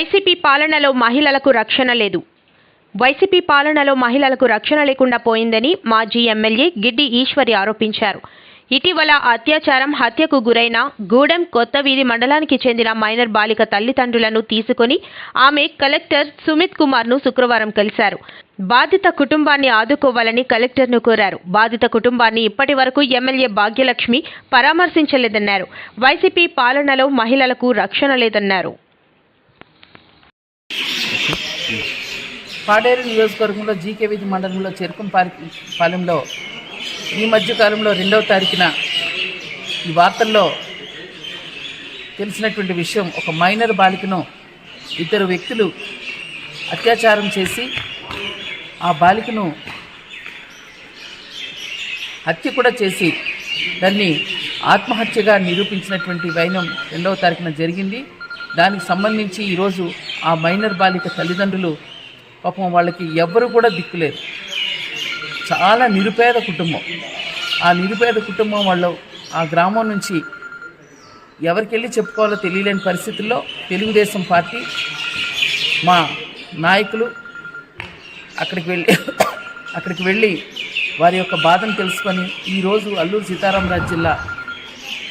YCP పాలనలో మహిళలకు రక్షణ లేదు. వైసీపీ పాలనలో మహిళలకు రక్షణ లేకుండా పోయిందని మాజీ ఎమ్మెల్యే గిడ్డి ఈశ్వరి ఆరోపించారు. ఇటీవల అత్యాచారం హత్యకు గురైన గూడెం కొత్తవీధి మండలానికి చెందిన మైనర్ బాలిక తల్లిదండ్రులను తీసుకొని ఆమె కలెక్టర్ సుమిత్ కుమార్ను శుక్రవారం కలిశారు. బాధిత కుటుంబాన్ని ఆదుకోవాలని కలెక్టర్ను కోరారు. బాధిత కుటుంబాన్ని ఇప్పటి వరకు ఎమ్మెల్యే భాగ్యలక్ష్మి పరామర్శించలేదన్నారు. వైసీపీ పాలనలో మహిళలకు రక్షణ లేదన్నారు. పాడేరు నియోజకవర్గంలో జీకే విధి మండలంలో చెరుకుంపాలి పాలెంలో ఈ మధ్యకాలంలో రెండవ తారీఖున ఈ వార్తల్లో తెలిసినటువంటి విషయం ఒక మైనర్ బాలికను ఇద్దరు వ్యక్తులు అత్యాచారం చేసి ఆ బాలికను హత్య కూడా చేసి దాన్ని ఆత్మహత్యగా నిరూపించినటువంటి వైనం రెండవ తారీఖున జరిగింది. దానికి సంబంధించి ఈరోజు ఆ మైనర్ బాలిక తల్లిదండ్రులు పాపం వాళ్ళకి ఎవ్వరు కూడా దిక్కులేరు చాలా నిరుపేద కుటుంబం. ఆ నిరుపేద కుటుంబం వాళ్ళు ఆ గ్రామం నుంచి ఎవరికి వెళ్ళి చెప్పుకోవాలో తెలియలేని పరిస్థితుల్లో తెలుగుదేశం పార్టీ మా నాయకులు అక్కడికి వెళ్ళి అక్కడికి వెళ్ళి వారి యొక్క బాధను తెలుసుకొని ఈరోజు అల్లూరు సీతారామరాజు జిల్లా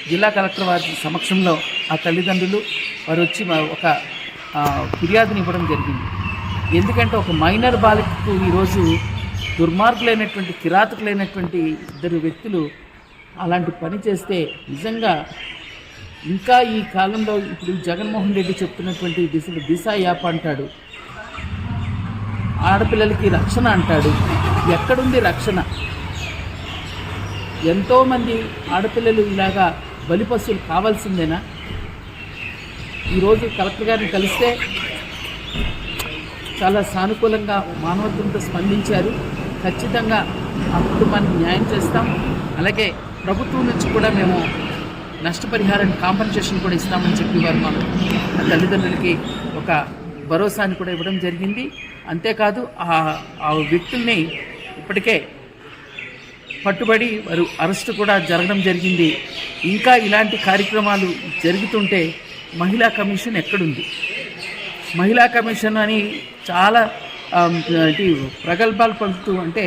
జిల్లా కలెక్టర్ వారి సమక్షంలో ఆ తల్లిదండ్రులు వారు వచ్చి మా ఒక ఫిర్యాదుని ఇవ్వడం జరిగింది. ఎందుకంటే ఒక మైనర్ బాలికకు ఈరోజు దుర్మార్గులైనటువంటి కిరాతకులైనటువంటి ఇద్దరు వ్యక్తులు అలాంటి పని చేస్తే నిజంగా ఇంకా ఈ కాలంలో ఇప్పుడు జగన్మోహన్ రెడ్డి చెప్తున్నటువంటి దిశ దిశ యాప్ అంటాడు. ఆడపిల్లలకి రక్షణ అంటాడు. ఎక్కడుంది రక్షణ? ఎంతోమంది ఆడపిల్లలు ఇలాగా బలిపశువులు కావాల్సిందేనా? ఈరోజు కలెక్టర్ గారిని కలిస్తే చాలా సానుకూలంగా మానవత్వంతో స్పందించారు. ఖచ్చితంగా ఆ కుటుంబానికి న్యాయం చేస్తాం. అలాగే ప్రభుత్వం నుంచి కూడా మేము నష్టపరిహారాన్ని కాంపన్సేషన్ కూడా ఇస్తామని చెప్పి వారు మాకు ఆ తల్లిదండ్రులకి ఒక భరోసాని కూడా ఇవ్వడం జరిగింది. అంతేకాదు ఆ ఆ వ్యక్తుల్ని ఇప్పటికే పట్టుబడి వారు అరెస్ట్ కూడా జరగడం జరిగింది. ఇంకా ఇలాంటి కార్యక్రమాలు జరుగుతుంటే మహిళా కమిషన్ ఎక్కడుంది? మహిళా కమిషన్ అని చాలా ప్రగల్భాలు పంపుతూ అంటే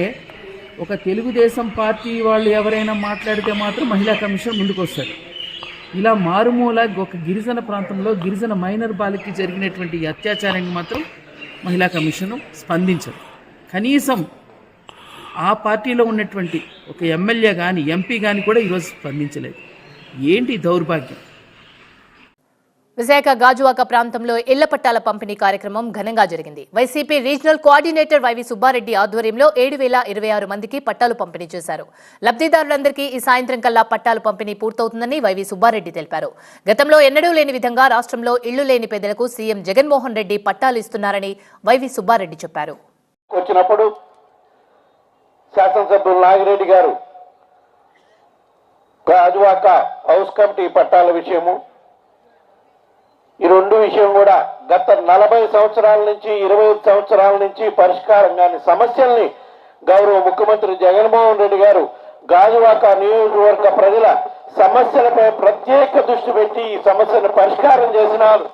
ఒక తెలుగుదేశం పార్టీ వాళ్ళు ఎవరైనా మాట్లాడితే మాత్రం మహిళా కమిషన్ ముందుకొస్తారు. ఇలా మారుమూల ఒక గిరిజన ప్రాంతంలో గిరిజన మైనర్ బాలికి జరిగినటువంటి అత్యాచారానికి మాత్రం మహిళా కమిషన్ స్పందించదు. కనీసం ఆ పార్టీలో ఉన్నటువంటి ఒక ఎమ్మెల్యే కానీ ఎంపీ కానీ కూడా ఈరోజు స్పందించలేదు. ఏంటి దౌర్భాగ్యం? విశాఖ గాజువాక ప్రాంతంలో ఇళ్ళ పట్టాల పంపిణీ కార్యక్రమం ఘనంగా జరిగింది. YCP regional coordinator YV Subbareddy ఆధ్వర్యంలో ఏడు వేల ఇరవై ఆరు మందికి పట్టాలు పంపిణీ చేశారు. లబ్ధిదారులందరికీ ఈ సాయంత్రం కల్లా పట్టాలు పంపిణీ పూర్తవుతుందని వైవి సుబ్బారెడ్డి తెలిపారు. గతంలో ఎన్నడూ లేని విధంగా రాష్ట్రంలో ఇళ్ళు లేని పేదలకు సీఎం జగన్మోహన్ రెడ్డి పట్టాలు ఇస్తున్నారని వైవి సుబ్బారెడ్డి చెప్పారు. వచ్చినప్పుడు శాసనసభ్యులు నాగిరెడ్డి గారు గాజువాక హౌస్ కమిటీ పట్టాల విషయము ఈ రెండు విషయం కూడా గత నలభై సంవత్సరాల నుంచి ఇరవై సంవత్సరాల నుంచి పరిష్కారం కాని సమస్యల్ని గౌరవ ముఖ్యమంత్రి జగన్మోహన్ రెడ్డి గారు గాజువాక నియోజకవర్గ ప్రజల సమస్యలపై ప్రత్యేక దృష్టి పెట్టి ఈ సమస్యను పరిష్కారం చేసినారు.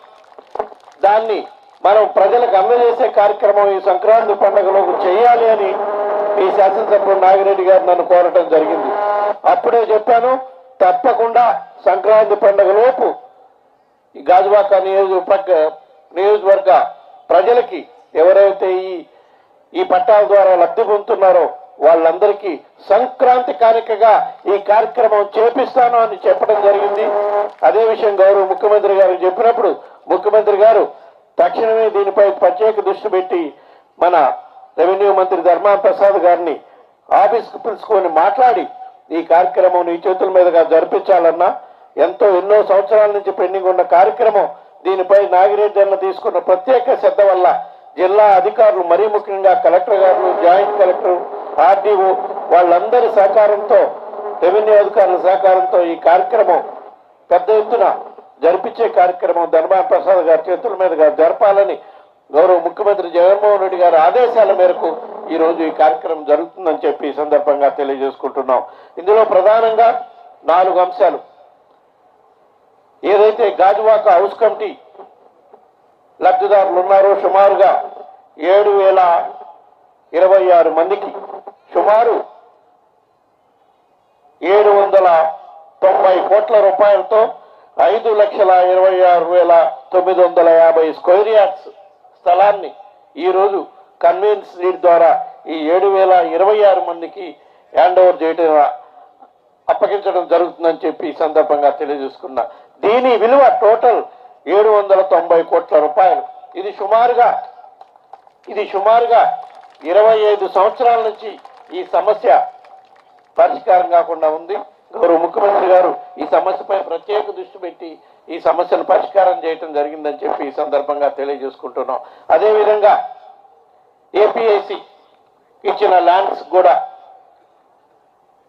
దాన్ని మనం ప్రజలకు అందజేసే కార్యక్రమం ఈ సంక్రాంతి పండుగలో చేయాలి అని ఈ శాసనసభ్యుడు నాగిరెడ్డి గారు నన్ను కోరటం జరిగింది. అప్పుడే చెప్పాను తప్పకుండా సంక్రాంతి పండుగ లోపు ఈ గాజువాక నియోజకవర్గ నియోజకవర్గ ప్రజలకి ఎవరైతే ఈ ఈ పట్టాల ద్వారా లబ్ధి పొందుతున్నారో వాళ్ళందరికీ సంక్రాంతి కానుకగా ఈ కార్యక్రమం చేపిస్తాను అని చెప్పడం జరిగింది. అదే విషయం గౌరవ ముఖ్యమంత్రి గారు చెప్పినప్పుడు ముఖ్యమంత్రి గారు తక్షణమే దీనిపై ప్రత్యేక దృష్టి పెట్టి మన రెవెన్యూ మంత్రి ధర్మా ప్రసాద్ గారిని ఆఫీస్కు పిలుచుకొని మాట్లాడి ఈ కార్యక్రమం నీ చేతుల మీదుగా జరిపించాలన్నా ఎంతో ఎన్నో సంవత్సరాల నుంచి పెండింగ్ ఉన్న కార్యక్రమం దీనిపై నాగిరెడ్డి అన్న తీసుకున్న ప్రత్యేక శ్రద్ధ వల్ల జిల్లా అధికారులు మరీ ముఖ్యంగా కలెక్టర్ గారు జాయింట్ కలెక్టర్ ఆర్డీఓ వాళ్ళందరి సహకారంతో రెవెన్యూ అధికారుల సహకారంతో ఈ కార్యక్రమం పెద్ద ఎత్తున జరిపించే కార్యక్రమం ధర్మా ప్రసాద్ గారి చేతుల మీదుగా జరపాలని గౌరవ ముఖ్యమంత్రి జగన్మోహన్ రెడ్డి గారి ఆదేశాల మేరకు ఈ రోజు ఈ కార్యక్రమం జరుగుతుందని చెప్పి ఈ సందర్భంగా తెలియజేసుకుంటున్నాం. ఇందులో ప్రధానంగా నాలుగు అంశాలు. ఏదైతే గాజువాక హౌస్ కమిటీ లబ్ధిదారులు ఉన్నారో సుమారుగా ఏడు వేల ఇరవై ఆరు మందికి సుమారు ఏడు వందల తొంభై కోట్ల రూపాయలతో ఐదు లక్షల ఇరవై ఆరు వేల తొమ్మిది వందల యాభై స్క్వేర్ యార్డ్స్ స్థలాన్ని ఈరోజు కన్వీన్స్ లీడ్ ద్వారా ఈ ఏడు వేల ఇరవై ఆరు మందికి హ్యాండ్ ఓవర్ చేయడం అప్పగించడం జరుగుతుందని చెప్పి ఈ సందర్భంగా తెలియజేసుకున్నా. దీని విలువ టోటల్ ఏడు వందల తొంభై కోట్ల రూపాయలు. ఇది సుమారుగా ఇది సుమారుగా ఇరవై ఐదు సంవత్సరాల నుంచి ఈ సమస్య పరిష్కారం కాకుండా ఉంది. గౌరవ ముఖ్యమంత్రి గారు ఈ సమస్యపై ప్రత్యేక దృష్టి పెట్టి ఈ సమస్యను పరిష్కారం చేయటం జరిగిందని చెప్పి ఈ సందర్భంగా తెలియజేసుకుంటున్నాం. అదేవిధంగా ఏపీఐసి ఇచ్చిన ల్యాండ్స్ కూడా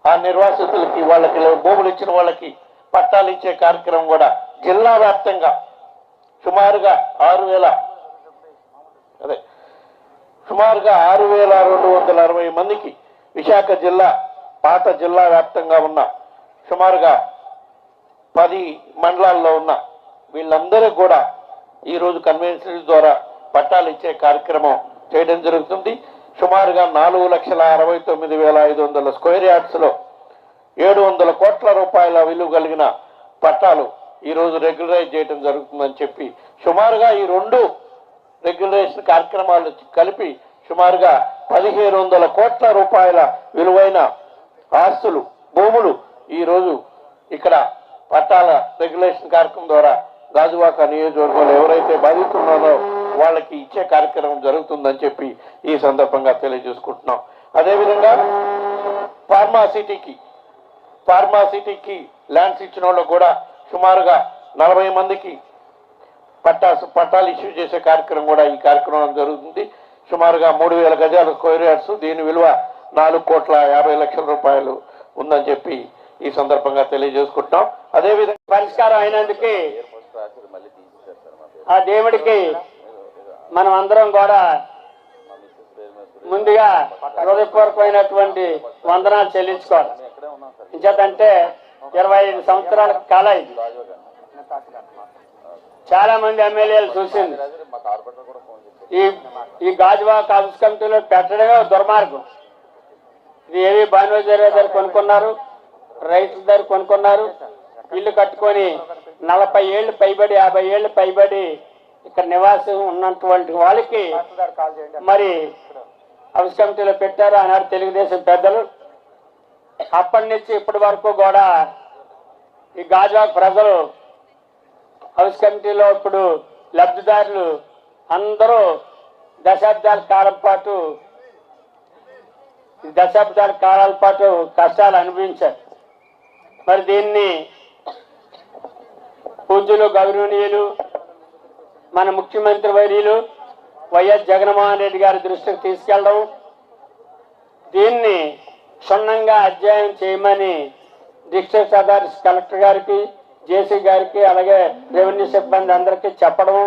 ఆ నిర్వాసితులకి వాళ్ళకి భూములు ఇచ్చిన వాళ్ళకి పట్టాలు ఇచ్చే కార్యక్రమం కూడా జిల్లా వ్యాప్తంగా సుమారుగా ఆరు వేల అదే సుమారుగా ఆరు వేల రెండు వందల అరవై మందికి విశాఖ జిల్లా పాత జిల్లా వ్యాప్తంగా ఉన్న సుమారుగా పది మండలాల్లో ఉన్న వీళ్ళందరూ కూడా ఈరోజు కన్వెన్షన్ ద్వారా పట్టాలు ఇచ్చే కార్యక్రమం చేయడం జరుగుతుంది. సుమారుగా నాలుగు లక్షల అరవై తొమ్మిది వేల ఐదు వందల స్క్వేర్ యార్డ్స్లో ఏడు వందల కోట్ల రూపాయల విలువ కలిగిన పట్టాలు ఈరోజు రెగ్యులరైజ్ చేయడం జరుగుతుందని చెప్పి సుమారుగా ఈ రెండు రెగ్యులరేషన్ కార్యక్రమాలు కలిపి సుమారుగా పదిహేను వందల కోట్ల రూపాయల విలువైన ఆస్తులు భూములు ఈరోజు ఇక్కడ పట్టాల రెగ్యులేషన్ కార్యక్రమం ద్వారా గాజువాక నియోజకవర్గంలో ఎవరైతే బాధితున్నారో వాళ్ళకి ఇచ్చే కార్యక్రమం జరుగుతుందని చెప్పి ఈ సందర్భంగా తెలియజేసుకుంటున్నాం. అదేవిధంగా ఫార్మాసిటీకి ఫార్మాసిటీకి ల్యాండ్స్ ఇచ్చిన వాళ్ళు కూడా సుమారుగా నలభై మందికి పట్టా పట్టాలు ఇష్యూ చేసే కార్యక్రమం కూడా ఈ కార్యక్రమం జరుగుతుంది. సుమారుగా మూడు వేల గజాల స్క్వేర్ యార్డ్స్ దీని విలువ నాలుగు కోట్ల యాభై లక్షల రూపాయలు ఉందని చెప్పి ఈ సందర్భంగా తెలియజేసుకుంటున్నాం. అదేవిధంగా పరిష్కారం అయినందుకే ఆ దేవుడికి మనం అందరం కూడా ముందుగా హృదయపూర్వకమైనటువంటి వందనాలు చెల్లించుకోవాలి. ఇంచేతంటే ఇరవై ఐదు సంవత్సరాల కాల ఇది చాలా మంది ఎమ్మెల్యేలు చూసింది. ఈ ఈ గాజువాక హౌస్ కమిటీలో పెట్టడమే దుర్మార్గం. ఇది ఏవి భానువజారి దగ్గర కొనుక్కున్నారు రైతుల దగ్గర కొనుక్కున్నారు ఇల్లు కట్టుకొని నలభై ఏళ్ళు పైబడి యాభై ఏళ్ళు పైబడి ఇక్కడ నివాసం ఉన్నటువంటి వాళ్ళకి మరి హౌస్ కమిటీలో పెట్టారు ఆనాడు తెలుగుదేశం పెద్దలు. అప్పటి నుంచి ఇప్పటి వరకు కూడా ఈ గాజా ప్రజలు హౌస్ కమిటీలో ఇప్పుడు లబ్ధిదారులు అందరూ దశాబ్దాల కాలం పాటు దశాబ్దాల కాలాల పాటు కష్టాలు అనుభవించారు. మరి దీన్ని పూజ్యులు గౌరవనీయులు మన ముఖ్యమంత్రి వైర్యులు వైఎస్ జగన్మోహన్ రెడ్డి గారి దృష్టికి తీసుకెళ్ళడం దీన్ని క్షుణ్ణంగా అధ్యయనం చేయమని డిస్ట్రిక్ట్ అథారిటీ కలెక్టర్ గారికి జేసీ గారికి అలాగే రెవెన్యూ సిబ్బంది అందరికీ చెప్పడం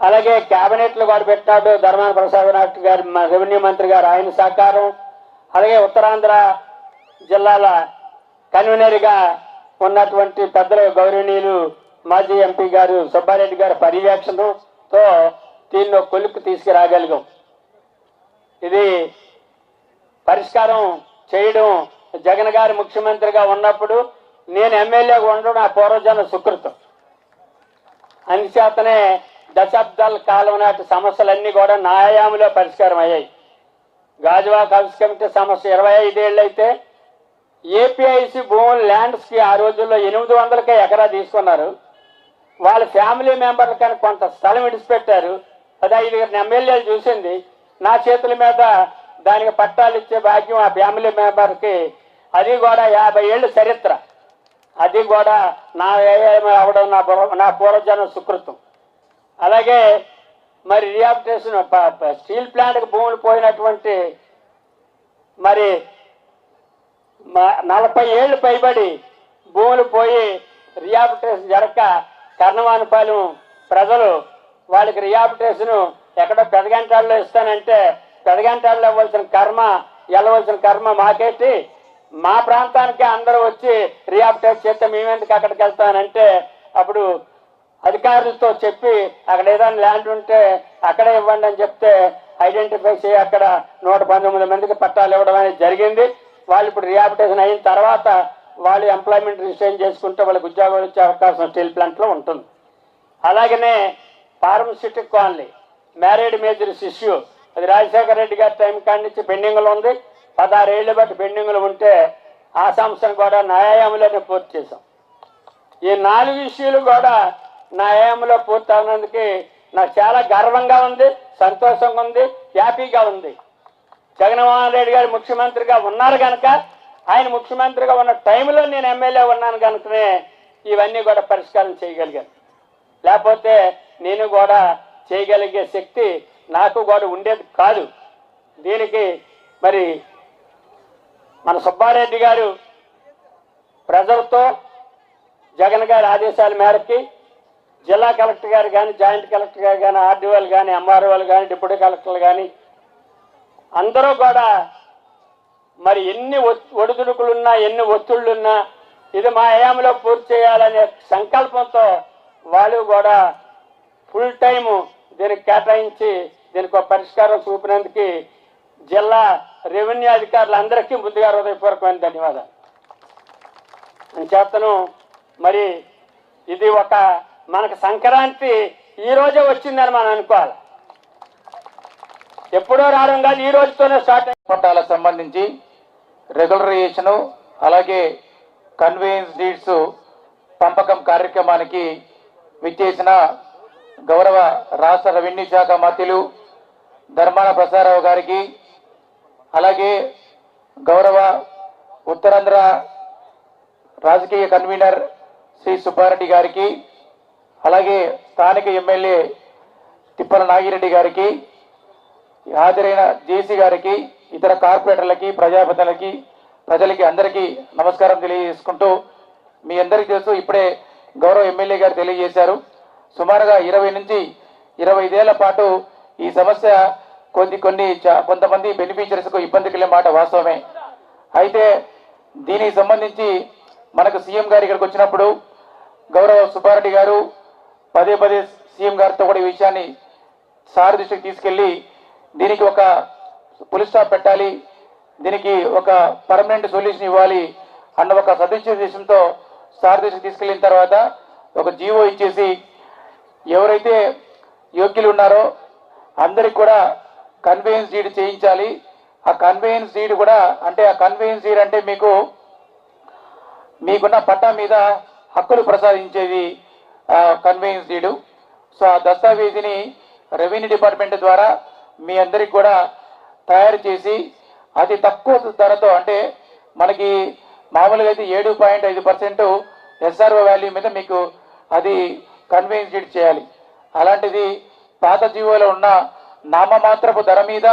అలాగే క్యాబినెట్లు లో కూడా పెట్టినాడు ధర్మాన ప్రసాద్ నాయుడు గారి రెవెన్యూ మంత్రి గారు ఆయన సహకారం. అలాగే ఉత్తరాంధ్ర జిల్లాల కన్వీనర్గా ఉన్నటువంటి పెద్దల గౌరవనీయులు మాజీ ఎంపీ గారు సుబ్బారెడ్డి గారి పర్యవేక్షణతో దీన్ని ఒక తీసుకురాగలిగాం. ఇది పరిష్కారం చేయడం జగన్ గారు ముఖ్యమంత్రిగా ఉన్నప్పుడు నేను ఎమ్మెల్యేగా ఉండడం నా పూర్వజన సుకృతం. అందుచేతనే దశాబ్దాల కాలం నాటి సమస్యలన్నీ కూడా న్యాయాములో పరిష్కారం అయ్యాయి. గాజువా హౌస్ కమిటీ సమస్య ఇరవై ఐదేళ్ళు అయితే ఏపీఐసి భూములు ల్యాండ్స్కి ఆ రోజుల్లో ఎనిమిది వందలకే ఎకరా తీసుకున్నారు. వాళ్ళ ఫ్యామిలీ మెంబర్లు కానీ కొంత స్థలం విడిచిపెట్టారు. అది ఐదుగురిని ఎమ్మెల్యేలు చూసింది. నా చేతుల మీద దానికి పట్టాలు ఇచ్చే భాగ్యం ఆ ఫ్యామిలీ మెంబర్కి. అది కూడా యాభై ఏళ్ళు చరిత్ర. అది కూడా నా వ్యయం అవడం నా నా పూర్వజన సుకృతం. అలాగే మరి రిహాబిటేషన్ ప- స్టీల్ ప్లాంట్కి భూములు పోయినటువంటి మరి మ- నలభై ఏళ్ళు పైబడి భూములు పోయి రియాబిటేషన్ జరగక కర్ణవానిపాలెం ప్రజలు వాళ్ళకి రిహాబిటేషన్ ఎక్కడో పెదగంటాల్లో ఇస్తానంటే పెదగంటాల్లో ఇవ్వాల్సిన కర్మ వెళ్ళవలసిన కర్మ మాకేటి? మా ప్రాంతానికి అందరూ వచ్చి రియాప్టేట్ చేస్తే మేమెందుకు అక్కడికి వెళ్తానంటే అప్పుడు అధికారులతో చెప్పి అక్కడ ఏదైనా ల్యాండ్ ఉంటే అక్కడే ఇవ్వండి అని చెప్తే ఐడెంటిఫై చేయి అక్కడ నూట పంతొమ్మిది మందికి పట్టాలు ఇవ్వడం అనేది జరిగింది. వాళ్ళు ఇప్పుడు రియాప్టేషన్ అయిన తర్వాత వాళ్ళు ఎంప్లాయ్మెంట్ రిజిస్ట్రేషన్ చేసుకుంటే వాళ్ళకి ఉద్యోగాలు వచ్చే అవకాశం స్టీల్ ప్లాంట్లో ఉంటుంది. అలాగనే ఫార్మసిటిక్ కాలనీ మ్యారేడ్ మేజర్ శిష్యు అది రాజశేఖర రెడ్డి గారి టైం కాడి నుంచి పెండింగ్లో ఉంది. పదహారేళ్ళు బట్టి పెండింగ్లు ఉంటే ఆ సంస్థను కూడా న్యాయంలోనే పూర్తి చేశాం. ఈ నాలుగు ఇష్యూలు కూడా న్యాయంలో పూర్తి అయినందుకు నాకు చాలా గర్వంగా ఉంది సంతోషంగా ఉంది హ్యాపీగా ఉంది. జగన్మోహన్ రెడ్డి గారు ముఖ్యమంత్రిగా ఉన్నారు కనుక ఆయన ముఖ్యమంత్రిగా ఉన్న టైంలో నేను ఎమ్మెల్యే ఉన్నాను కనుకనే ఇవన్నీ కూడా పరిష్కారం చేయగలిగాను. లేకపోతే నేను కూడా చేయగలిగే శక్తి నాకు కూడా ఉండేది కాదు. దీనికి మరి మన సుబ్బారెడ్డి గారు ప్రజలతో జగన్ గారి ఆదేశాల మేరకి జిల్లా కలెక్టర్ గారు కానీ జాయింట్ కలెక్టర్ గారు కానీ ఆర్డీఓలు కానీ ఎంఆర్ఓలు కానీ డిప్యూటీ కలెక్టర్లు కానీ అందరూ కూడా మరి ఎన్ని ఒడిదుడుకులున్నా ఎన్ని ఒత్తిళ్ళున్నా ఇది మా హయాంలో పూర్తి చేయాలనే సంకల్పంతో వాళ్ళు కూడా ఫుల్ టైము దీనికి కేటాయించి దీనికి ఒక పరిష్కారం చూపినందుకు జిల్లా రెవెన్యూ అధికారులందరికీ ముందుగా హృదయపూర్వకమైన ధన్యవాదాలు. చేతను మరి ఇది ఒక మనకు సంక్రాంతి ఈ రోజే వచ్చిందని మనం అనుకోవాలి. ఎప్పుడో రావడం కాదు ఈ రోజుతోనే స్టార్ట్ అయ్యి పట్టాలకు సంబంధించి రెగ్యులరైజేషన్ అలాగే కన్వేయన్స్ డీడ్స్ పంపకం కార్యక్రమానికి విచ్చేసిన గౌరవ రాష్ట్ర రెవెన్యూ శాఖ మంత్రులు ధర్మాన ప్రసారావు గారికి అలాగే గౌరవ ఉత్తరాంధ్ర రాజకీయ కన్వీనర్ శ్రీ సుబ్బారెడ్డి గారికి అలాగే స్థానిక ఎమ్మెల్యే తిప్పల నాగిరెడ్డి గారికి హాజరైన జేసీ గారికి ఇతర కార్పొరేటర్లకి ప్రజాప్రతినిధులకి ప్రజలకి అందరికీ నమస్కారం తెలియజేసుకుంటూ మీ అందరికీ తెలుసు ఇప్పుడే గౌరవ ఎమ్మెల్యే గారు తెలియజేశారు. సుమారుగా ఇరవై నుంచి ఇరవై ఐదేళ్ళ పాటు ఈ సమస్య కొన్ని కొన్ని చా- కొంతమంది బెనిఫిషరీస్కు ఇబ్బంది కలిగే మాట వాస్తవమే. అయితే దీనికి సంబంధించి మనకు సీఎం గారు ఇక్కడికి వచ్చినప్పుడు గౌరవ సుబ్బారెడ్డి గారు పదే పదే సీఎం గారితో కూడా ఈ విషయాన్ని సార్ దృష్టికి తీసుకెళ్ళి దీనికి ఒక పులి స్టాప్ పెట్టాలి దీనికి ఒక పర్మనెంట్ సొల్యూషన్ ఇవ్వాలి అన్న ఒక సదుద్దేశంతో సార్ దృష్టికి తీసుకెళ్ళిన తర్వాత ఒక జీవో ఇచ్చేసి ఎవరైతే యోగ్యులు ఉన్నారో అందరికి కూడా కన్వేయన్స్ డీడ్ చేయించాలి. ఆ కన్వేయన్స్ డీడ్ కూడా అంటే ఆ కన్వేయన్స్ డీడ్ అంటే మీకు మీకున్న పట్టా మీద హక్కులు ప్రసాదించేది కన్వేయన్స్ డీడు సో ఆ దస్తావేజీని రెవెన్యూ డిపార్ట్మెంట్ ద్వారా మీ అందరికి కూడా తయారు చేసి అతి తక్కువ ధరతో అంటే మనకి మామూలుగా అయితే ఏడు పాయింట్ ఐదు పర్సెంట్ ఎస్ఆర్ఓ వాల్యూ మీద మీకు అది కన్వేయన్స్ డీడ్ చేయాలి. అలాంటిది పాత జీవోలో ఉన్న నామమాత్రపు ధర మీద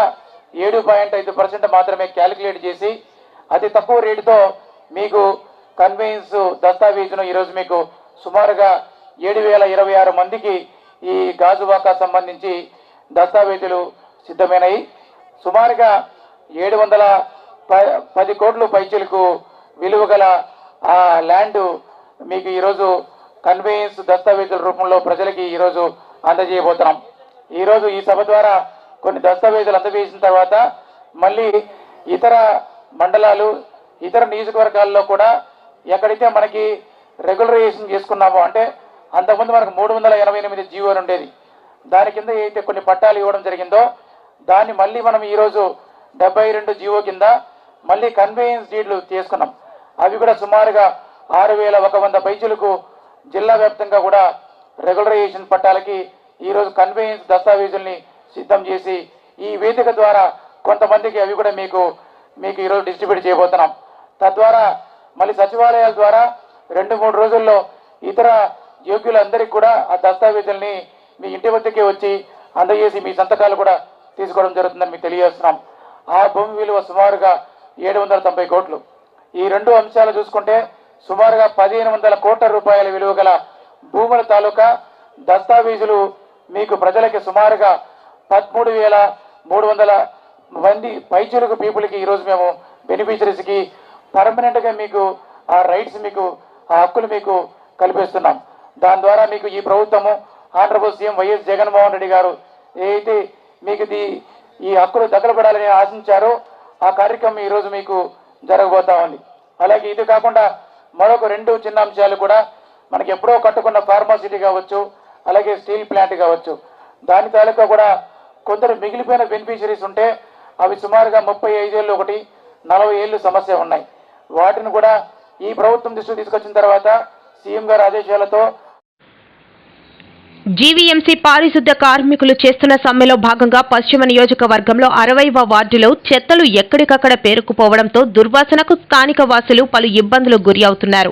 ఏడు పాయింట్ ఐదు పర్సెంట్ మాత్రమే క్యాలిక్యులేట్ చేసి అతి తక్కువ రేటుతో మీకు కన్వేయన్స్ దస్తావేజును ఈరోజు మీకు సుమారుగా ఏడు వేల ఇరవై ఆరు మందికి ఈ గాజువాకా సంబంధించి దస్తావేజులు సిద్ధమైనవి సుమారుగా ఏడు వందల పది కోట్లు పైచీలకు విలువ గల ఆ ల్యాండ్ మీకు ఈరోజు కన్వేయన్స్ దస్తావేజుల రూపంలో ప్రజలకి ఈరోజు అందజేయబోతున్నాం. ఈరోజు ఈ సభ ద్వారా కొన్ని దస్తావేజులు అందజేసిన తర్వాత మళ్ళీ ఇతర మండలాలు ఇతర నియోజకవర్గాల్లో కూడా ఎక్కడైతే మనకి రెగ్యులరైజేషన్ చేసుకున్నామో అంటే అంతకుముందు మనకు మూడు వందల ఎనభై ఎనిమిది జీవోలు ఉండేది. దాని కింద అయితే కొన్ని పట్టాలు ఇవ్వడం జరిగిందో దాన్ని మళ్ళీ మనం ఈరోజు డెబ్బై రెండు జీవో కింద మళ్ళీ కన్వేయన్స్ డీడ్లు తీసుకున్నాం. అవి కూడా సుమారుగా ఆరు వేల ఒక వంద పైచులకు జిల్లా వ్యాప్తంగా కూడా రెగ్యులరైజేషన్ పట్టాలకి ఈరోజు కన్వేయన్స్ దస్తావేజుల్ని సిద్ధం చేసి ఈ వేదిక ద్వారా కొంతమందికి అవి కూడా మీకు మీకు ఈరోజు డిస్ట్రిబ్యూట్ చేయబోతున్నాం. తద్వారా మళ్ళీ సచివాలయాల ద్వారా రెండు మూడు రోజుల్లో ఇతర యోగ్యులందరికీ కూడా ఆ దస్తావేజుల్ని మీ ఇంటి వద్దకే వచ్చి అందజేసి మీ సంతకాలు కూడా తీసుకోవడం జరుగుతుందని మీకు తెలియజేస్తున్నాం. ఆ భూమి విలువ సుమారుగా ఏడు వందల తొంభై కోట్లు. ఈ రెండు అంశాలు చూసుకుంటే సుమారుగా పదిహేను వందల కోట్ల రూపాయల విలువ గల భూముల తాలూకా దస్తావేజులు మీకు ప్రజలకి సుమారుగా పదమూడు వేల మూడు వందల మంది పైచులకు పీపుల్కి ఈరోజు మేము బెనిఫిషరీస్కి పర్మనెంట్గా మీకు ఆ రైట్స్ మీకు ఆ హక్కులు మీకు కల్పిస్తున్నాం. దాని ద్వారా మీకు ఈ ప్రభుత్వము ఆంధ్రప్రదేశ్ సీఎం వైఎస్ జగన్మోహన్ రెడ్డి గారు ఏదైతే మీకు ఇది ఈ హక్కులు దగ్గరపడాలని ఆశించారో ఆ కార్యక్రమం ఈరోజు మీకు జరగబోతా ఉంది. అలాగే ఇది కాకుండా మరొక రెండు చిన్న అంశాలు కూడా. మనకి ఎప్పుడో కట్టుకున్న ఫార్మాసిటీ కావచ్చు అలాగే స్టీల్ ప్లాంట్ కావచ్చు. దాని తాలూకా కూడా కొందరు మిగిలిపోయిన బెనిఫిషరీస్ ఉంటే అవి సుమారుగా ముప్పై ఐదేళ్ళు ఒకటి నలభై ఏళ్ళు సమస్య ఉన్నాయి. వాటిని కూడా ఈ ప్రభుత్వం దృష్టికి తీసుకొచ్చిన తర్వాత సీఎం గారి ఆదేశాలతో జీవీఎంసీ పారిశుద్ధ్య కార్మికులు చేస్తున్న సమ్మెలో భాగంగా పశ్చిమ నియోజకవర్గంలో అరవైవ వార్డులో చెత్తలు ఎక్కడికక్కడ పేరుకుపోవడంతో దుర్వాసనకు స్థానిక వాసులు పలు ఇబ్బందులు గురి అవుతున్నారు.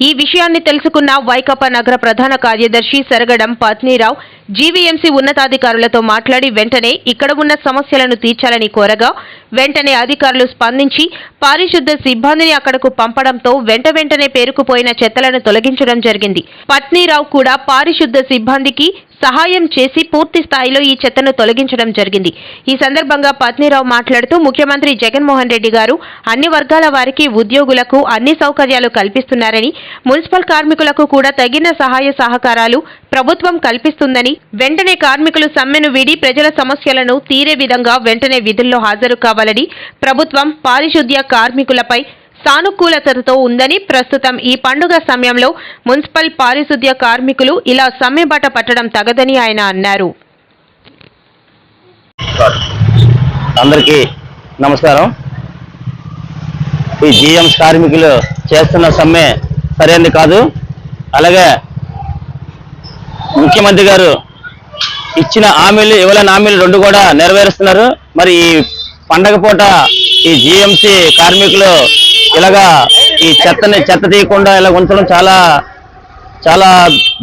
ఈ విషయాన్ని తెలుసుకున్న వైకాపా నగర ప్రధాన కార్యదర్శి సరగడం పత్నిరావు జీవీఎంసీ ఉన్నతాధికారులతో మాట్లాడి వెంటనే ఇక్కడ ఉన్న సమస్యలను తీర్చాలని కోరగా వెంటనే అధికారులు స్పందించి పారిశుద్ధ సిబ్బందిని అక్కడకు పంపడంతో వెంట వెంటనే పేరుకుపోయిన చెత్తలను తొలగించడం జరిగింది. పత్నిరావు కూడా పారిశుద్ధ సిబ్బందికి సహాయం చేసి పూర్తి స్థాయిలో ఈ చెత్తను తొలగించడం జరిగింది. ఈ సందర్భంగా పత్నిరావు మాట్లాడుతూ ముఖ్యమంత్రి జగన్మోహన్ రెడ్డి గారు అన్ని వర్గాల వారికి ఉద్యోగులకు అన్ని సౌకర్యాలు కల్పిస్తున్నారని మున్సిపల్ కార్మికులకు కూడా తగిన సహాయ సహకారాలు ప్రభుత్వం కల్పిస్తుందని వెంటనే కార్మికులు సమ్మెను వీడి ప్రజల సమస్యలను తీరే విధంగా వెంటనే విధుల్లో హాజరు కావాలని ప్రభుత్వం పారిశుద్ధ్య కార్మికులపై సానుకూలతతో ఉందని ప్రస్తుతం ఈ పండుగ సమయంలో మున్సిపల్ పారిశుద్ధ్య కార్మికులు ఇలా సమ్మెబాట పట్టడం తగదని ఆయన అన్నారు. అందరికీ నమస్కారం. ఈ జిఎంస్ కార్మికులు చేస్తున్న సమ్మె సరైనది కాదు. అలాగే ముఖ్యమంత్రి గారు ఇచ్చిన హామీలు ఇవ్వలేని హామీలు రెండు కూడా నెరవేరుస్తున్నారు. మరి ఈ పండగ పూట ఈ జిఎంసి కార్మికులు ఇలాగా ఈ చెత్తని చెత్త తీయకుండా ఇలా ఉంచడం చాలా చాలా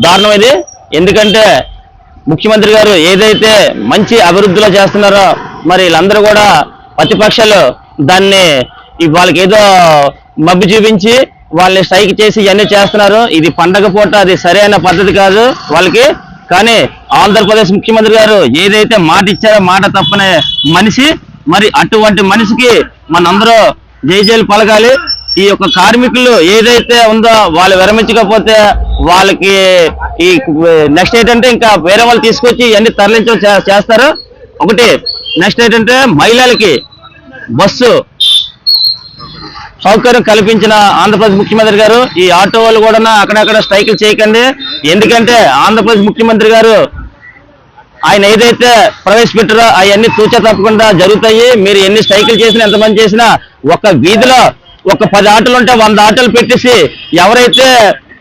దారుణం ఇది. ఎందుకంటే ముఖ్యమంత్రి గారు ఏదైతే మంచి అభివృద్ధిలో చేస్తున్నారో మరి వీళ్ళందరూ కూడా ప్రతిపక్షాలు దాన్ని వాళ్ళకి ఏదో మబ్బు చూపించి వాళ్ళని స్ట్రైక్ చేసి ఇవన్నీ చేస్తున్నారు. ఇది పండగ పూట అది సరైన పద్ధతి కాదు వాళ్ళకి. కానీ ఆంధ్రప్రదేశ్ ముఖ్యమంత్రి గారు ఏదైతే మాట ఇచ్చారో మాట తప్పనే మనిషి మరి అటువంటి మనిషికి మనందరూ జైజైలు పలకాలి. ఈ యొక్క కార్మికులు ఏదైతే ఉందో వాళ్ళు విరమించకపోతే వాళ్ళకి ఈ నెక్స్ట్ ఏంటంటే ఇంకా వేరే వాళ్ళు తీసుకొచ్చి ఇవన్నీ తరలించడం చేస్తారు. ఒకటి నెక్స్ట్ ఏంటంటే మహిళలకి బస్సు సౌకర్యం కల్పించిన ఆంధ్రప్రదేశ్ ముఖ్యమంత్రి గారు ఈ ఆటో వాళ్ళు కూడా అక్కడక్కడ స్ట్రైకులు చేయకండి. ఎందుకంటే ఆంధ్రప్రదేశ్ ముఖ్యమంత్రి గారు ఆయన ఏదైతే ప్రవేశపెట్టారో అవన్నీ తూచ తప్పకుండా జరుగుతాయి. మీరు ఎన్ని స్ట్రైకులు చేసినా ఎంతమంది చేసినా ఒక వీధిలో ఒక పది ఆటలు ఉంటే వంద ఆటలు పెట్టేసి ఎవరైతే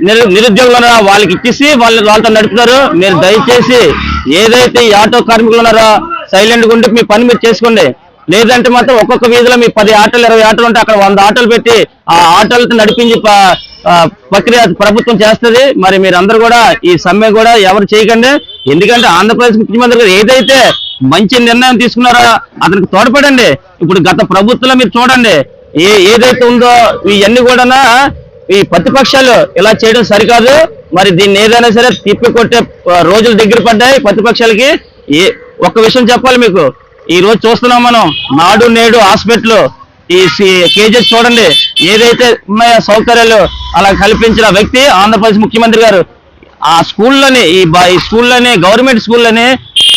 నిరు నిరుద్యోగులు ఉన్నారో వాళ్ళకి ఇచ్చేసి వాళ్ళు వాళ్ళతో నడుపుతారు. మీరు దయచేసి ఏదైతే ఈ ఆటో కార్మికులు ఉన్నారో సైలెంట్గా ఉండి మీ పని మీరు చేసుకోండి. లేదంటే మాత్రం ఒక్కొక్క వీధిలో మీ పది ఆటలు ఇరవై ఆటలు ఉంటే అక్కడ వంద ఆటలు పెట్టి ఆ ఆటలతో నడిపించి ప్రక్రియ ప్రభుత్వం చేస్తుంది. మరి మీరందరూ కూడా ఈ సమ్మె కూడా ఎవరు చేయకండి. ఎందుకంటే ఆంధ్రప్రదేశ్ ముఖ్యమంత్రి గారు ఏదైతే మంచి నిర్ణయం తీసుకున్నారో అతనికి తోడ్పడండి. ఇప్పుడు గత ప్రభుత్వంలో మీరు చూడండి ఏ ఏదైతే ఉందో ఇవన్నీ కూడా ఈ ప్రతిపక్షాలు ఇలా చేయడం సరికాదు. మరి దీన్ని ఏదైనా సరే తిప్పి కొట్టే రోజులు దగ్గర పడ్డాయి ప్రతిపక్షాలకి. ఏ ఒక్క విషయం చెప్పాలి మీకు. ఈ రోజు చూస్తున్నాం మనం నాడు నేడు హాస్పిటల్ ఈ కేజెస్ చూడండి. ఏదైతే ఉన్నాయో సౌకర్యాలు అలా కల్పించిన వ్యక్తి ఆంధ్రప్రదేశ్ ముఖ్యమంత్రి గారు ఆ స్కూల్లోనే ఈ ఈ స్కూల్లోనే గవర్నమెంట్ స్కూల్లోనే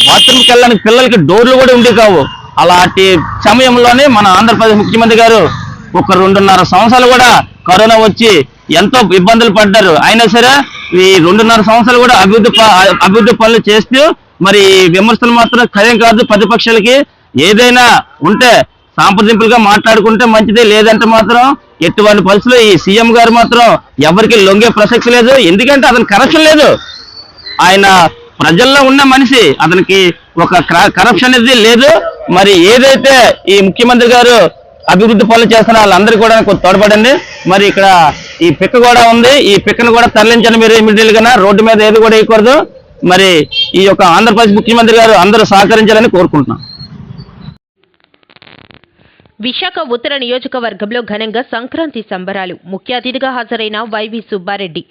బాత్రూమ్కి వెళ్ళడానికి పిల్లలకి డోర్లు కూడా ఉండి కావు. అలాంటి సమయంలోనే మన ఆంధ్రప్రదేశ్ ముఖ్యమంత్రి గారు ఒక రెండున్నర సంవత్సరాలు కూడా కరోనా వచ్చి ఎంతో ఇబ్బందులు పడ్డారు. అయినా సరే ఈ రెండున్నర సంవత్సరాలు కూడా అభివృద్ధి ప- అభివృద్ధి పనులు చేస్తూ మరి ఈ విమర్శలు మాత్రం ఖయం కాదు. ప్రతిపక్షాలకి ఏదైనా ఉంటే సాంప్రదింపులుగా మాట్లాడుకుంటే మంచిదే లేదంటే మాత్రం ఎటువంటి పరిస్థితుల్లో ఈ సీఎం గారు మాత్రం ఎవరికి లొంగే ప్రసక్తి లేదు. ఎందుకంటే అతను కరప్షన్ లేదు. ఆయన ప్రజల్లో ఉన్న మనిషి అతనికి ఒక కరప్షన్ అనేది లేదు. మరి ఏదైతే ఈ ముఖ్యమంత్రి గారు అభివృద్ధి పనులు చేస్తున్న వాళ్ళందరికీ కూడా తోడ్పడండి. మరి ఇక్కడ ఈ పిక్క కూడా ఉంది. ఈ పిక్కను కూడా తరలించండి మీరు ఇమీడియట్గా రోడ్డు మీద ఏది కూడా వేయకూడదు. మరి ఈ యొక్క ఆంధ్రప్రదేశ్ ముఖ్యమంత్రి గారు అందరూ సహకరించాలని కోరుకుంటున్నాం. విశాఖ ఉత్తర నియోజకవర్గంలో ఘనంగా సంక్రాంతి సంబరాలు. ముఖ్య అతిథిగా హాజరైన వైవి సుబ్బారెడ్డి.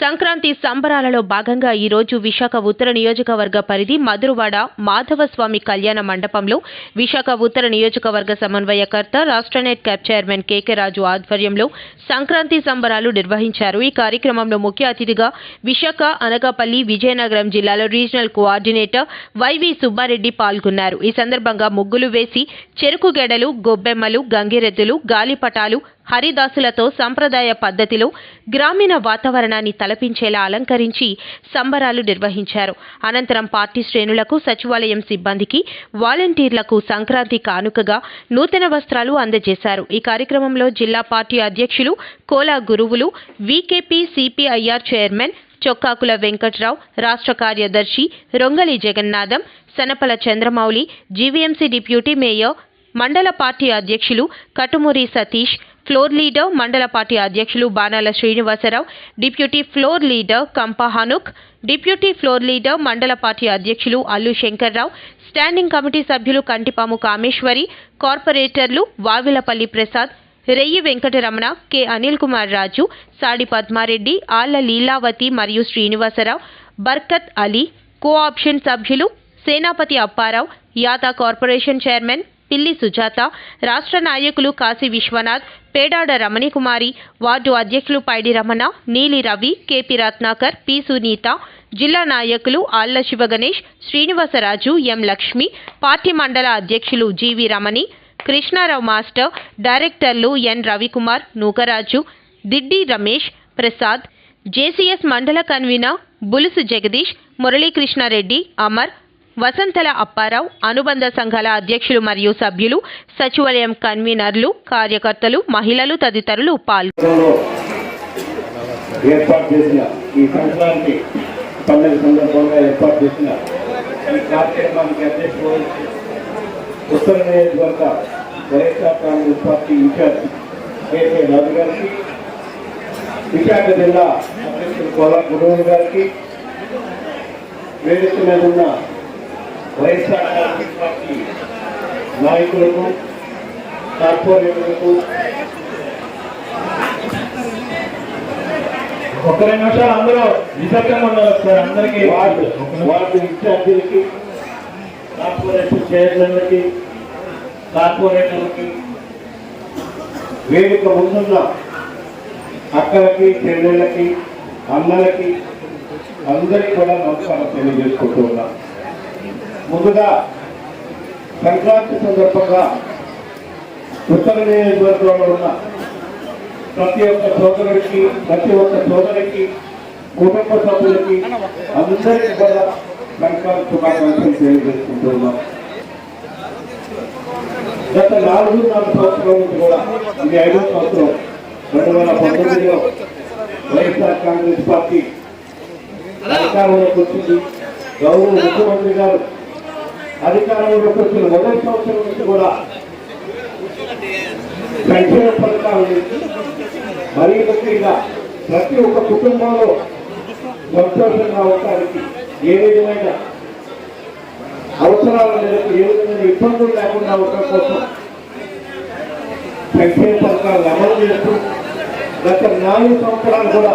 సంక్రాంతి సంబరాలలో భాగంగా ఈరోజు విశాఖ ఉత్తర నియోజకవర్గ పరిధి మధురవాడ మాధవస్వామి కళ్యాణ మండపంలో విశాఖ ఉత్తర నియోజకవర్గ సమన్వయకర్త రాష్ట్ర Netcap chairman K K Raju ఆధ్వర్యంలో సంక్రాంతి సంబరాలు నిర్వహించారు. ఈ కార్యక్రమంలో ముఖ్య అతిథిగా విశాఖ అనకాపల్లి విజయనగరం జిల్లాలో రీజనల్ కోఆర్డినేటర్ వైవి సుబ్బారెడ్డి పాల్గొన్నారు. ఈ సందర్భంగా ముగ్గులు వేసి చెరుకు గెడలు గొబ్బెమ్మలు గంగిరెద్దులు గాలిపటాలు హరిదాసులతో సంప్రదాయ పద్ధతిలో గ్రామీణ వాతావరణాన్ని తలపించేలా అలంకరించి సంబరాలు నిర్వహించారు. అనంతరం పార్టీ శ్రేణులకు సచివాలయం సిబ్బందికి వాలంటీర్లకు సంక్రాంతి కానుకగా నూతన వస్త్రాలు అందజేశారు. ఈ కార్యక్రమంలో జిల్లా పార్టీ అధ్యక్షులు కోలా గురువులు వీకేపీ సిపిఐఆర్ చైర్మన్ చొక్కాకుల వెంకట్రావు రాష్ట్ర కార్యదర్శి Rongali Jagannatham Sanapala Chandramouli GVMC deputy mayor మండల పార్టీ అధ్యక్షులు కటుమూరి సతీష్ ఫ్లోర్ లీడర్ మండల పార్టీ అధ్యక్షులు Banala Srinivasarao deputy floor leader Kampa Hanuk deputy floor leader మండల పార్టీ అధ్యక్షులు అల్లు శంకర్రావు స్టాండింగ్ కమిటీ సభ్యులు కంటిపాము కామేశ్వరి కార్పొరేటర్లు వావిలపల్లి ప్రసాద్ రెయ్యి వెంకటరమణ కె అనిల్ కుమార్ రాజు సాడి పద్మారెడ్డి ఆళ్ళ లీలావతి మరియు శ్రీనివాసరావు బర్కత్ అలీ కో ఆప్షన్ సభ్యులు సేనాపతి అప్పారావు యాతా కార్పొరేషన్ చైర్మన్ పిల్లి సుజాత రాష్ట్ర నాయకులు కాశీ విశ్వనాథ్ పేడాడ రమణికుమారి వార్డు అధ్యక్షులు పైడి రమణ నీలి రవి కెపి రత్నాకర్ పి సునీత జిల్లా నాయకులు ఆళ్ళ శివగణేష్ శ్రీనివాసరాజు ఎం లక్ష్మి పార్టీ మండల అధ్యక్షులు జీవి రమణి కృష్ణారావు మాస్టర్ డైరెక్టర్లు ఎన్ రవికుమార్ నూకరాజు దిడ్డి రమేష్ ప్రసాద్ జేసీఎస్ మండల కన్వీనర్ బులుసు జగదీష్ మురళీకృష్ణారెడ్డి అమర్ వసంతల అప్పారావు అనుబంధ సంఘాల అధ్యక్షులు మరియు సభ్యులు సచివాలయం కన్వీనర్లు కార్యకర్తలు మహిళలు తదితరులు పాల్గొన్నారు. ఏర్పాటు చేసిన ఈ సంక్రాంతి పండుగ సందర్భంగా ఏర్పాటు చేసిన ఈ కార్యక్రమానికి అధ్యక్షుడు ఉత్తర నియోజకవర్గ YSR Congress party incharge K K Raju గారికి విశాఖ జిల్లా అధ్యక్షులు కోలా గురువు గారికి వేదిక మీద ఉన్న వైఎస్ఆర్ కాంగ్రెస్ పార్టీ నాయకులకు కార్పొరేటర్లకు. ఒక రెండు నిమిషాలు అందరూ నిశ్శబ్దంగా ఉన్నారు సార్ అందరికీ. వార్డు వార్డు ఇన్ఛార్జీలకి కార్పొరేషన్ చైర్మన్లకి కార్పొరేటర్లకి వేదిక ముందున్న అక్కలకి చెల్లెళ్ళకి అన్నలకి అందరికీ కూడా నమస్కారం తెలియజేసుకుంటూ ఉన్నాం. ముందుగా సంక్రాంతి సందర్భంగా ఉత్తర నియోజకవర్గంలో ఉన్న ప్రతి ఒక్క సోదరుడికి ప్రతి ఒక్క సోదరికి కుటుంబ సభ్యులకి అందరికీ కూడా సంక్రాంతి శుభాకాంక్షలు తెలియజేసుకుంటున్నాం గత నాలుగు నాలుగు సంవత్సరాల నుంచి కూడా ఇది ఐదో సంవత్సరం రెండు వేల పంతొమ్మిదిలో వైఎస్ఆర్ కాంగ్రెస్ పార్టీ అధికారంలోకి వచ్చింది. గౌరవ ముఖ్యమంత్రి గారు అధికారంలోకి వచ్చిన మొదటి సంవత్సరం నుంచి కూడా సంక్షేమ పథకాలు మరీ ముఖ్యంగా ప్రతి ఒక్క కుటుంబంలో సంతోషంగా ఉండడానికి ఏ విధమైన అవసరాల మేరకు ఏ విధమైన ఇబ్బందులు లేకుండా ఉండడం కోసం సంక్షేమ పథకాలు అమలు చేస్తూ గత నాలుగు సంవత్సరాలు కూడా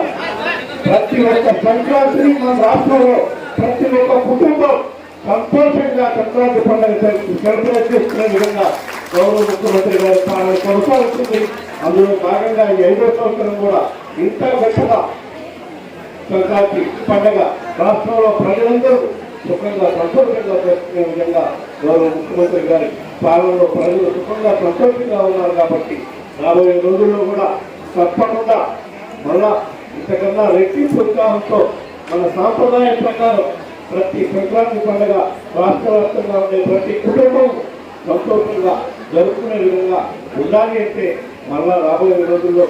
ప్రతి ఒక్క సంక్రాంతిని మన రాష్ట్రంలో ప్రతి ఒక్క కుటుంబం సంతోషంగా సంక్రాంతి పండుగ సెలబ్రేట్ చేసుకునే విధంగా గౌరవ ముఖ్యమంత్రి గారి పాలన కొనసాగుతుంది. అందులో భాగంగా ఈ ఐదో సంవత్సరం కూడా ఇంత గొప్పగా సంక్రాంతి పండుగ రాష్ట్రంలో ప్రజలందరూ సుఖంగా సంతోషంగా చేసుకునే విధంగా గౌరవ ముఖ్యమంత్రి గారి పాలనలో ప్రజలు సుఖంగా సంతోషంగా ఉన్నారు కాబట్టి రాబోయే రోజుల్లో కూడా తప్పకుండా మళ్ళా ఇంతకన్నా రెట్టింపు ఉత్సాహంతో మన సాంప్రదాయం ప్రకారం ప్రతి సంక్రాంతి పండుగ రాష్ట్ర వ్యాప్తంగా ఉండే ప్రతి కుటుంబం సంతోషంగా జరుపుకునే విధంగా ఉండాలి అంటే మళ్ళా రాబోయే రోజుల్లో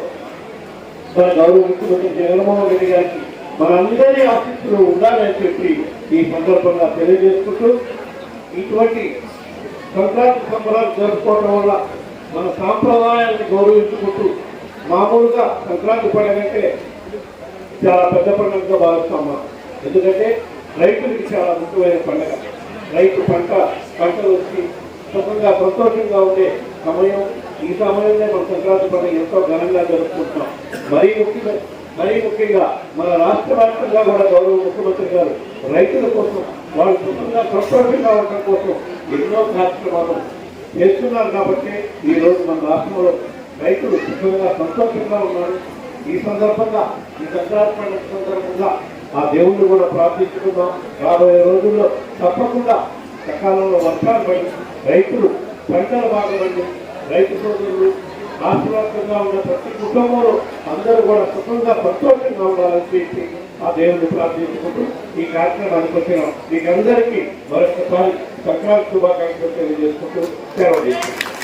మన గౌరవ ముఖ్యమంత్రి జగన్మోహన్ రెడ్డి గారికి మనందరి ఆశీస్సులు ఉండాలని చెప్పి ఈ సందర్భంగా తెలియజేసుకుంటూ ఇటువంటి సంక్రాంతి సంబరాలు జరుపుకోవడం వల్ల మన సాంప్రదాయాన్ని గౌరవించుకుంటూ మామూలుగా సంక్రాంతి పండుగ అంటే చాలా పెద్ద పండుగగా భావిస్తాం మనం. ఎందుకంటే రైతులకి చాలా ముఖ్యమైన పండుగ. రైతు పంట పంటలు వచ్చి సుఖంగా సంతోషంగా ఉండే సమయం ఈ సమయంలో మన సంక్రాంతి పండుగ ఎంతో ఘనంగా జరుపుకుంటున్నాం. మరీ ముఖ్యంగా మరీ ముఖ్యంగా మన రాష్ట్ర వ్యాప్తంగా కూడా గౌరవ ముఖ్యమంత్రి గారు రైతుల కోసం వాళ్ళు సుఖంగా సంతోషంగా ఉండటం కోసం ఎన్నో కార్యక్రమాలు చేస్తున్నారు కాబట్టి ఈరోజు మన రాష్ట్రంలో రైతులు సుఖంగా సంతోషంగా ఉన్నారు. ఈ సందర్భంగా ఈ సంక్రాంతి పండుగ సందర్భంగా ఆ దేవుణ్ణి కూడా ప్రార్థించుకుందాం. రాబోయే రోజుల్లో తప్పకుండా సకాలంలో వర్షాలు పడి రైతులు పంటలు బాగా రైతు సోదరులు ఆశీర్వాదంగా ఉన్న ప్రతి కుటుంబంలో అందరూ కూడా సుఖంగా సంతోషంగా ఉండాలని చెప్పి ఆ దేవుని ప్రార్థించుకుంటూ ఈ కార్యక్రమానికి వచ్చినాం మీకు అందరికీ మరొకసారి సంక్రాంతి శుభాకాంక్షలు తెలియజేసుకుంటూ సెలవు చేస్తున్నాం